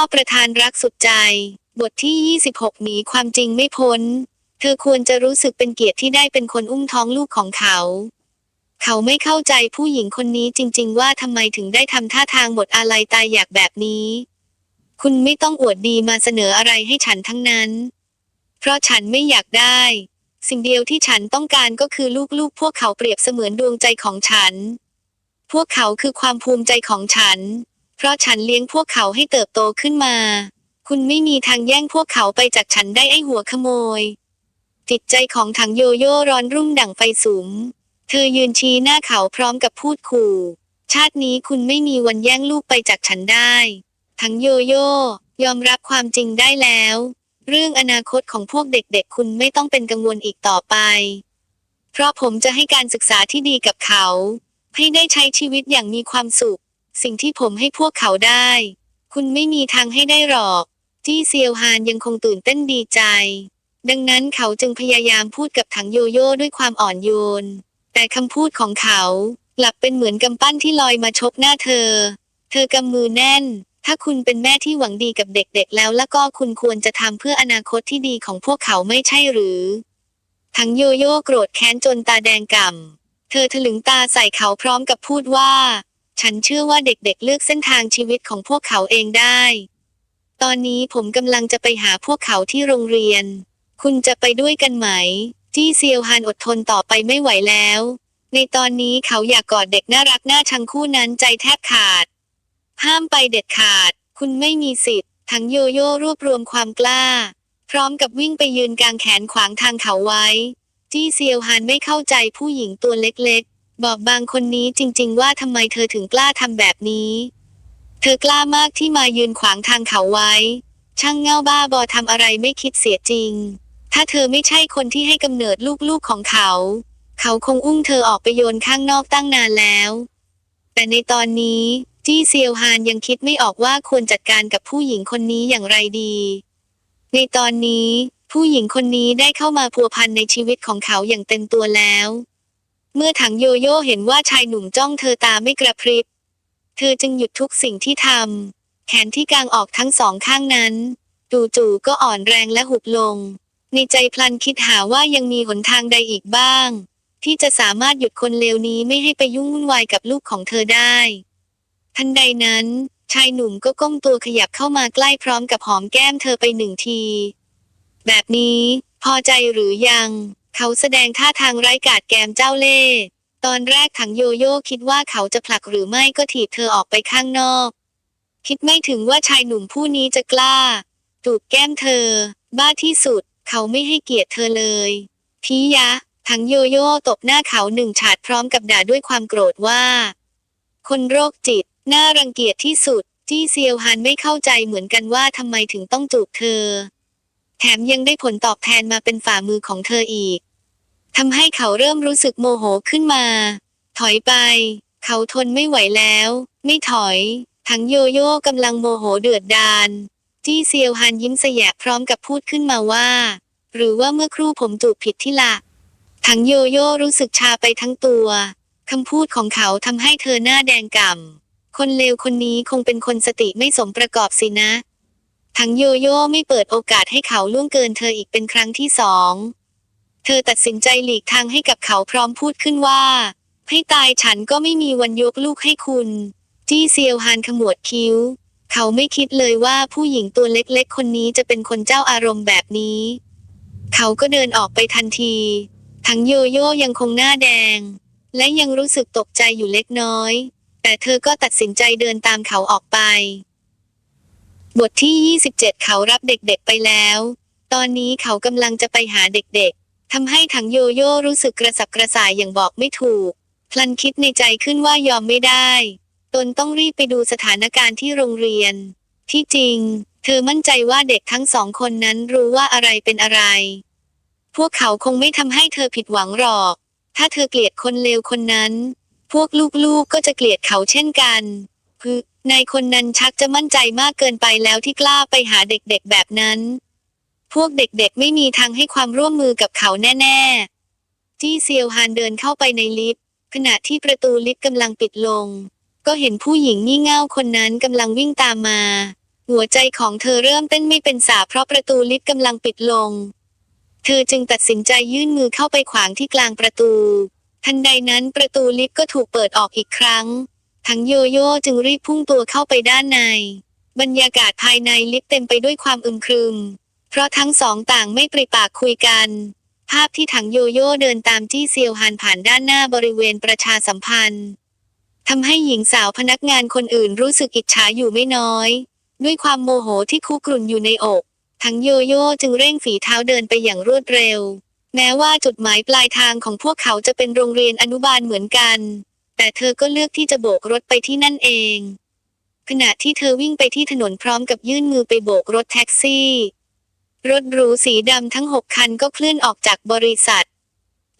อประธานรักสุดใจ บทที่ 26 หนีความจริงไม่พ้น เธอควรจะรู้สึกเป็นเกียรติที่ได้เป็นคนอุ้มท้องลูกของเขา เขาไม่เข้าใจผู้หญิงคนนี้จริง ๆ ว่าทำไมถึงได้ทำท่าทางบทอาลัยตายอยากแบบนี้ คุณไม่ต้องอวดดีมาเสนออะไรให้ฉันทั้งนั้น เพราะฉันไม่อยากได้ สิ่งเดียวที่ฉันต้องการก็คือลูกๆ พวกเขาเปรียบเสมือนดวงใจของฉัน พวกเขาคือความภูมิใจของฉัน เพราะฉันเลี้ยงพวกเขาให้เติบโตขึ้นมา คุณไม่มีทางแย่งพวกเขาไปจากฉันได้ไอหัวขโมย จิตใจของถังโยโย่ร้อนรุ่มดั่งไฟสูง เธอยืนชี้หน้าเขาพร้อมกับพูดขู่ ชาตินี้คุณไม่มีวันแย่งลูกไปจากฉันได้ ถังโยโย่ยอมรับความจริงได้แล้ว เรื่องอนาคตของพวกเด็กๆ คุณไม่ต้องเป็นกังวลอีกต่อไป เพราะผมจะให้การศึกษาที่ดีกับเขา ให้ได้ใช้ชีวิตอย่างมีความสุข สิ่งที่ผมให้พวกเขาได้ คุณไม่มีทางให้ได้หรอกจี้เซียวฮานยังคงตื่นเต้นดีใจ ดังนั้นเขาจึงพยายามพูดกับถังโยโย่ด้วยความอ่อนโยน แต่คำพูดของเขากลับเป็นเหมือนกำปั้นที่ลอยมาชกหน้าเธอ เธอกำมือแน่น ถ้าคุณเป็นแม่ที่หวังดีกับเด็กๆ แล้วแล้วก็คุณควรจะทำเพื่ออนาคตที่ดีของพวกเขาไม่ใช่หรือทั้งโยโย่โกรธแค้นจนตาแดงก่ำเธอถลึงตาใส่เขาพร้อมกับพูดว่า ฉันเชื่อว่าเด็กๆเลือกเส้นทางชีวิตของพวกเขาเองได้ ตอนนี้ผมกำลังจะไปหาพวกเขาที่โรงเรียน คุณจะไปด้วยกันไหม จี้เซียวฮานอดทนต่อไปไม่ไหวแล้ว ในตอนนี้เขาอยากกอดเด็กน่ารักน่าชังคู่นั้นใจแทบขาด ห้ามไปเด็ดขาด คุณไม่มีสิทธิ์ ทั้งโยโย่รวบรวมความกล้า พร้อมกับวิ่งไปยืนกลางแขนขวางทางเขาไว้ จี้เซียวฮานไม่เข้าใจผู้หญิงตัวเล็กๆ บอกบางคนนี้จริง ๆ ว่าทำไมเธอถึงกล้าทำแบบนี้ เธอกล้ามากที่มายืนขวางทางเขาไว้ ช่างเง่าบ้าบอทำอะไรไม่คิดเสียจริง ถ้าเธอไม่ใช่คนที่ให้กำเนิดลูกๆของเขา เขาคงอุ้มเธอออกไปโยนข้างนอกตั้งนานแล้ว แต่ในตอนนี้จี้เซียวฮานยังคิดไม่ออกว่าควรจัดการกับผู้หญิงคนนี้อย่างไรดี ในตอนนี้ ผู้หญิงคนนี้ได้เข้ามาพัวพันในชีวิตของเขาอย่างเต็มตัวแล้ว เมื่อถังโยโย่เห็นว่าชายหนุ่มจ้องเธอตาไม่กระพริบ เธอจึงหยุดทุกสิ่งที่ทำ แขนที่กางออกทั้งสองข้างนั้น จู่ๆก็อ่อนแรงและหุบลง ในใจพลันคิดหาว่ายังมีหนทางใดอีกบ้าง ที่จะสามารถหยุดคนเลวนี้ไม่ให้ไปยุ่งวุ่นวายกับลูกของเธอได้ ทันใดนั้น ชายหนุ่มก็ก้มตัวขยับเข้ามาใกล้พร้อมกับหอมแก้มเธอไปหนึ่งที แบบนี้ พอใจหรือยัง เขาแสดงท่าทางไร้กาดแกมเจ้าเล่ห์ตอนแรกถังโยโย่คิดว่าเขาจะผลักหรือไม่ก็ถีบเธอออกไปข้างนอก คิดไม่ถึงว่าชายหนุ่มผู้นี้จะกล้าจูบแก้มเธอ บ้าที่สุด เขาไม่ให้เกียรติเธอเลยพียะถังโยโย่ตบหน้าเขาหนึ่งฉาดพร้อมกับด่าด้วยความโกรธว่า คนโรคจิต น่ารังเกียจที่สุด จี้เซียวฮันไม่เข้าใจเหมือนกันว่าทำไมถึงต้องจูบเธอ แถมยังได้ผลตอบแทนมาเป็นฝ่ามือของเธออีกทำให้เขาเริ่มรู้สึกโมโหขึ้นมา ถอยไป เขาทนไม่ไหวแล้ว ไม่ถอย ทั้งโยโย่กำลังโมโหเดือดดาลจี้เซียวฮันยิ้มแสยะพร้อมกับพูดขึ้นมาว่า หรือว่าเมื่อครู่ผมจูบผิดที่ละทั้งโยโย่รู้สึกชาไปทั้งตัวคำพูดของเขาทำให้เธอหน้าแดงก่ำคนเลวคนนี้คงเป็นคนสติไม่สมประกอบสินะ ทั้งโยโย่ไม่เปิดโอกาสให้เขาล่วงเกินเธออีกเป็นครั้งที่สอง เธอตัดสินใจหลีกทางให้กับเขาพร้อมพูดขึ้นว่า ให้ตายฉันก็ไม่มีวันยกลูกให้คุณ จี้เซียวฮานขมวดคิ้ว เขาไม่คิดเลยว่าผู้หญิงตัวเล็กๆ คนนี้จะเป็นคนเจ้าอารมณ์แบบนี้ เขาก็เดินออกไปทันที ทั้งโยโย่ยังคงหน้าแดง และยังรู้สึกตกใจอยู่เล็กน้อย แต่เธอก็ตัดสินใจเดินตามเขาออกไป บทที่ 27 เขารับเด็กๆไปแล้ว ตอนนี้เขากำลังจะไปหาเด็กๆทำให้ถังโยโย่รู้สึกกระสับกระส่ายอย่างบอกไม่ถูก พลันคิดในใจขึ้นว่ายอมไม่ได้ ตนต้องรีบไปดูสถานการณ์ที่โรงเรียน ที่จริง เธอมั่นใจว่าเด็กทั้งสองคนนั้นรู้ว่าอะไรเป็นอะไร พวกเขาคงไม่ทำให้เธอผิดหวังหรอก ถ้าเธอเกลียดคนเลวคนนั้น พวกลูกๆก็จะเกลียดเขาเช่นกันคือ นายคนนั้นชักจะมั่นใจมากเกินไปแล้วที่กล้าไปหาเด็กๆแบบนั้น พวกเด็กๆไม่มีทางให้ความร่วมมือกับเขาแน่ๆ จี้เซียวฮานเดินเข้าไปในลิฟต์ขณะที่ประตูลิฟต์กำลังปิดลง ก็เห็นผู้หญิงงี่เง่าคนนั้นกำลังวิ่งตามมา หัวใจของเธอเริ่มเต้นไม่เป็นสาเพราะประตูลิฟต์กำลังปิดลง เธอจึงตัดสินใจยื่นมือเข้าไปขวางที่กลางประตู ทันใดนั้นประตูลิฟต์ก็ถูกเปิดออกอีกครั้ง ทั้งโยโย่จึงรีบพุ่งตัวเข้าไปด้านใน บรรยากาศภายในลิฟต์เต็มไปด้วยความอึมครึม เพราะทั้งสองต่างไม่ปริปากคุยกัน ภาพที่ถังโยโย่เดินตามจี้เซียวฮานผ่านด้านหน้าบริเวณประชาสัมพันธ์ทำให้หญิงสาวพนักงานคนอื่นรู้สึกอิจฉาอยู่ไม่น้อย ด้วยความโมโหที่คุกรุ่นอยู่ในอกทั้งโยโย่จึงเร่งฝีเท้าเดินไปอย่างรวดเร็ว แม้ว่าจุดหมายปลายทางของพวกเขาจะเป็นโรงเรียนอนุบาลเหมือนกัน แต่เธอก็เลือกที่จะโบกรถไปที่นั่นเอง ขณะที่เธอวิ่งไปที่ถนนพร้อมกับยื่นมือไปโบกรถแท็กซี่ รถหรูสีดำทั้งหกคันก็เคลื่อนออกจากบริษัท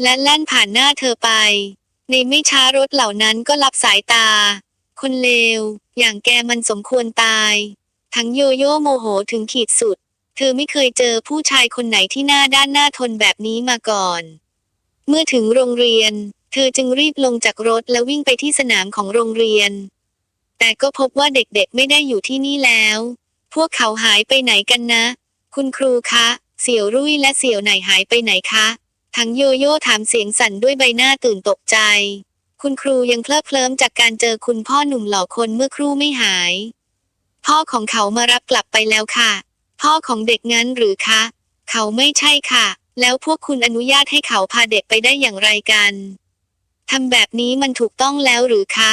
และแล่นผ่านหน้าเธอไป ในไม่ช้ารถเหล่านั้นก็รับสายตา คนเลว อย่างแกมันสมควรตาย ทั้งโยโย่โมโหถึงขีดสุด เธอไม่เคยเจอผู้ชายคนไหนที่หน้าด้านหน้าทนแบบนี้มาก่อน เมื่อถึงโรงเรียน เธอจึงรีบลงจากรถและวิ่งไปที่สนามของโรงเรียน แต่ก็พบว่าเด็กๆไม่ได้อยู่ที่นี่แล้ว พวกเขาหายไปไหนกันนะ คุณครูคะ เสี่ยวรุ่ยและเสี่ยวไหนหายไปไหนคะ ทั้งโยโย่ถามเสียงสั่นด้วยใบหน้าตื่นตกใจ คุณครูยังเคลิบเคลิ้มจากการเจอคุณพ่อหนุ่มหล่อคนเมื่อครู่ไม่หาย พ่อของเขามารับกลับไปแล้วค่ะ พ่อของเด็กงั้นหรือคะ เขาไม่ใช่ค่ะ แล้วพวกคุณอนุญาตให้เขาพาเด็กไปได้อย่างไรกัน ทำแบบนี้มันถูกต้องแล้วหรือคะ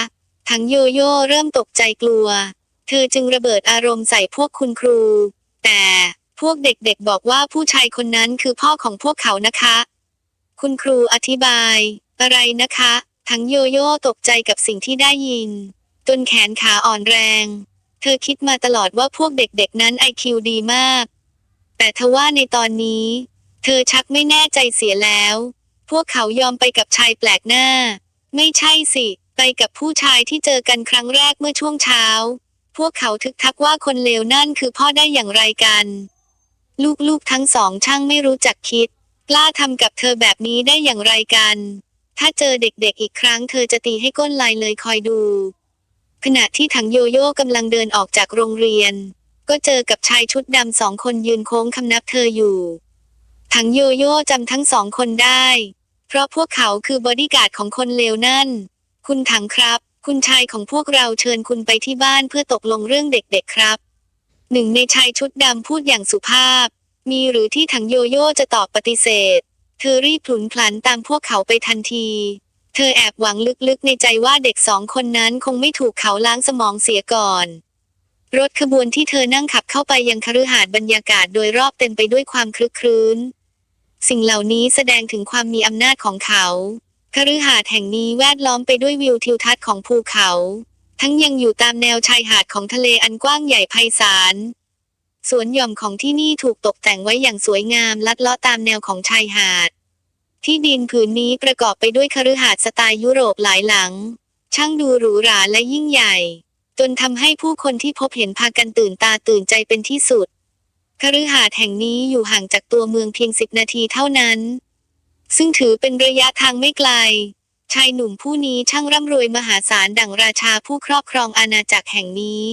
ทั้งโยโย่เริ่มตกใจกลัว เธอจึงระเบิดอารมณ์ใส่พวกคุณครู แต่พวกเด็กๆบอกว่าผู้ชายคนนั้นคือพ่อของพวกเขานะคะ คุณครูอธิบาย อะไรนะคะ ทั้งโยโย่ตกใจกับสิ่งที่ได้ยิน จนแขนขาอ่อนแรง เธอคิดมาตลอดว่าพวกเด็กๆนั้นไอคิวดีมาก แต่ทว่าในตอนนี้ เธอชักไม่แน่ใจเสียแล้ว พวกเขายอมไปกับชายแปลกหน้า ไม่ใช่สิ ไปกับผู้ชายที่เจอกันครั้งแรกเมื่อช่วงเช้า พวกเขาทึกทักว่าคนเลวนั่นคือพ่อได้อย่างไรกัน ลูกๆทั้งสองช่างไม่รู้จักคิด กล้าทำกับเธอแบบนี้ได้อย่างไรกัน ถ้าเจอเด็กๆอีกครั้งเธอจะตีให้ก้นลายเลยคอยดู ขณะที่ถังโยโย่กำลังเดินออกจากโรงเรียน ก็เจอกับชายชุดดำสองคนยืนโค้งคำนับเธออยู่ถังโยโย่จำทั้งสองคนได้ เพราะพวกเขาคือบอดี้การ์ดของคนเลวนั่น คุณถังครับ คุณชายของพวกเราเชิญคุณไปที่บ้านเพื่อตกลงเรื่องเด็กๆครับ หนึ่งในชายชุดดำพูดอย่างสุภาพ มีหรือที่ถังโยโย่จะตอบปฏิเสธ เธอรีบผลุนพลันตามพวกเขาไปทันที เธอแอบหวังลึกๆในใจว่าเด็กสองคนนั้นคงไม่ถูกเขาล้างสมองเสียก่อนรถขบวนที่เธอนั่งขับเข้าไปยังคฤหาสน์บรรยากาศโดยรอบเต็มไปด้วยความคลึกครื้น สิ่งเหล่านี้แสดงถึงความมีอำนาจของเขาคฤหาสน์แห่งนี้แวดล้อมไปด้วยวิวทิวทัศน์ของภูเขา ทั้งยังอยู่ตามแนวชายหาดของทะเลอันกว้างใหญ่ไพศาลสวนหย่อมของที่นี่ถูกตกแต่งไว้อย่างสวยงามลัดเลาะตามแนวของชายหาด ที่ดินผืนนี้ประกอบไปด้วยคฤหาสน์สไตล์ยุโรปหลายหลัง ช่างดูหรูหราและยิ่งใหญ่ จนทำให้ผู้คนที่พบเห็นพากันตื่นตาตื่นใจเป็นที่สุด คฤหาสน์แห่งนี้อยู่ห่างจากตัวเมืองเพียงสิบนาทีเท่านั้น ซึ่งถือเป็นระยะทางไม่ไกล ชายหนุ่มผู้นี้ช่างร่ำรวยมหาศาลดั่งราชาผู้ครอบครองอาณาจักรแห่งนี้